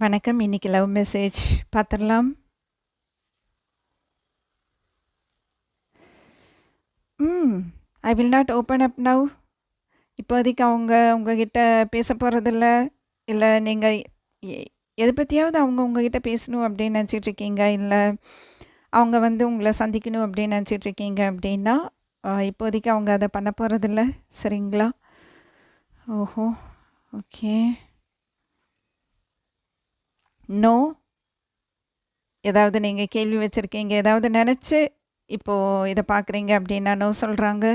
வணக்கம். இன்னைக்கு love message பார்த்துடலாம் ம். I will not open up now. இப்போதைக்கு அவங்க உங்ககிட்ட பேச போகிறதில்ல இல்லை நீங்கள் எ பற்றியாவது அவங்க உங்ககிட்ட பேசணும் அப்படின்னு நினச்சிட்ருக்கீங்க இல்லை அவங்க வந்து உங்களை சந்திக்கணும் அப்படின்னு நினச்சிட்ருக்கீங்க அப்படின்னா, இப்போதைக்கு அவங்க அதை பண்ண போகிறதில்ல சரிங்களா? ஓஹோ! ஓகே. நோ. ஏதாவது நீங்கள் கேள்வி வச்சுருக்கீங்க ஏதாவது நினச்சி இப்போது இதை பார்க்குறீங்க அப்படின்னா நோ சொல்கிறாங்க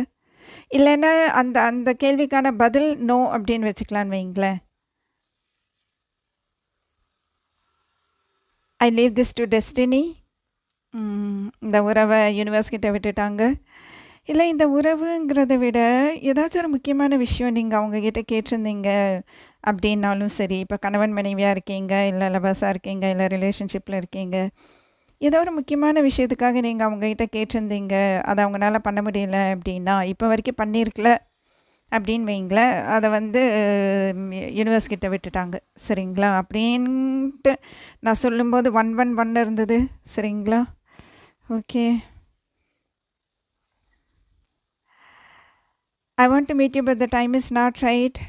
இல்லைன்னா அந்த அந்த கேள்விக்கான பதில் நோ அப்படின்னு வச்சுக்கலான்னு வைங்களேன். I leave this to destiny. இந்த உறவை யூனிவர்ஸ்கிட்ட விட்டுட்டாங்க. இல்லை இந்த உறவுங்கிறத விட ஏதாச்சும் ஒரு முக்கியமான விஷயம் நீங்கள் அவங்கக்கிட்ட கேட்டிருந்தீங்க அப்படின்னாலும் சரி. இப்போ கணவன் மனைவியாக இருக்கீங்க, இல்லை லவர்ஸாக இருக்கீங்க, இல்லை ரிலேஷன்ஷிப்பில் இருக்கீங்க. ஏதோ ஒரு முக்கியமான விஷயத்துக்காக நீங்கள் அவங்கக்கிட்ட கேட்டிருந்தீங்க. அதை அவங்களால பண்ண முடியல அப்படின்னா, இப்போ வரைக்கும் பண்ணியிருக்கல அப்படின்னு வைங்களேன். அதை வந்து யூனிவர்ஸ் கிட்ட விட்டுட்டாங்க. சரிங்களா? அப்படின்ட்டு நான் சொல்லும்போது 111 இருந்தது. சரிங்களா? Okay. I want to meet you but the time is not right.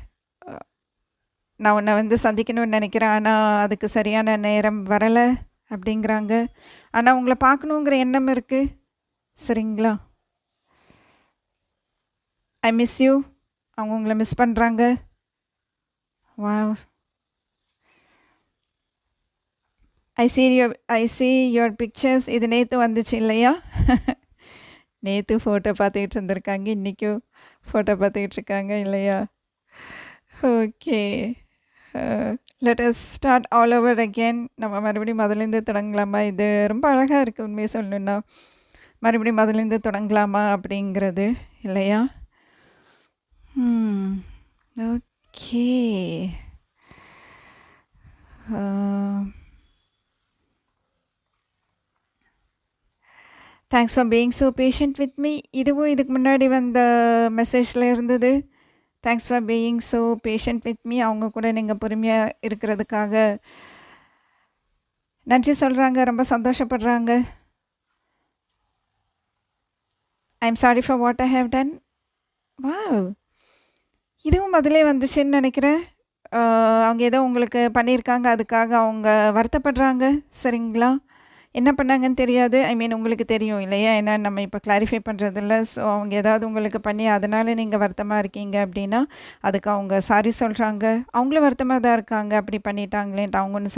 நான் உன்னை வந்து சந்திக்கணும்னு நினைக்கிறேன் ஆனால் அதுக்கு சரியான நேரம் வரலை அப்படிங்கிறாங்க. ஆனால் உங்களை பார்க்கணுங்கிற எண்ணம் இருக்குது சரிங்களா? I miss you. அவங்க உங்களை மிஸ் பண்ணுறாங்க வா I see your I see your pictures. இது நேற்று வந்துச்சு இல்லையா? நேற்று ஃபோட்டோ பார்த்துக்கிட்டு இருந்திருக்காங்க. இன்றைக்கும் ஃபோட்டோ பார்த்துக்கிட்டு இருக்காங்க இல்லையா? Okay. Let us start all over again நம்ம மறுபடியும் முதலேருந்து தொடங்கலாமா? இது ரொம்ப அழகாக இருக்குது உண்மையை சொல்லணுன்னா மறுபடியும் முதலேருந்து தொடங்கலாமா அப்படிங்கிறது இல்லையா? Hmm. Okay. Thanks for being so patient with me. இதுவும் இதுக்கு முன்னாடி வந்த மெசேஜ்ல இருந்தது. Thanks for being so patient with me. அவங்க கூட நீங்கள் பொறுமையாக இருக்கிறதுக்காக நன்றி சொல்கிறாங்க ரொம்ப சந்தோஷப்படுறாங்க. I am sorry for what I have done. Wow! இதுவும் அதிலே வந்துச்சுன்னு நினைக்கிறேன் அவங்க ஏதோ உங்களுக்கு பண்ணியிருக்காங்க. அதுக்காக அவங்க வருத்தப்படுறாங்க. சரிங்களா? என்ன பண்ணாங்கன்னு தெரியாது. ஐ மீன் உங்களுக்கு தெரியும் இல்லையா? ஏன்னா நம்ம இப்போ கிளாரிஃபை பண்ணுறதில்ல ஸோ அவங்க ஏதாவது உங்களுக்கு பண்ணி அதனால் நீங்கள் வருத்தமாக இருக்கீங்க அப்படின்னா, அதுக்கு அவங்க சாரி சொல்கிறாங்க அவங்களும் வருத்தமாக தான் இருக்காங்க. அப்படி பண்ணிட்டாங்களேன்ட்டு அவங்க ஒன்று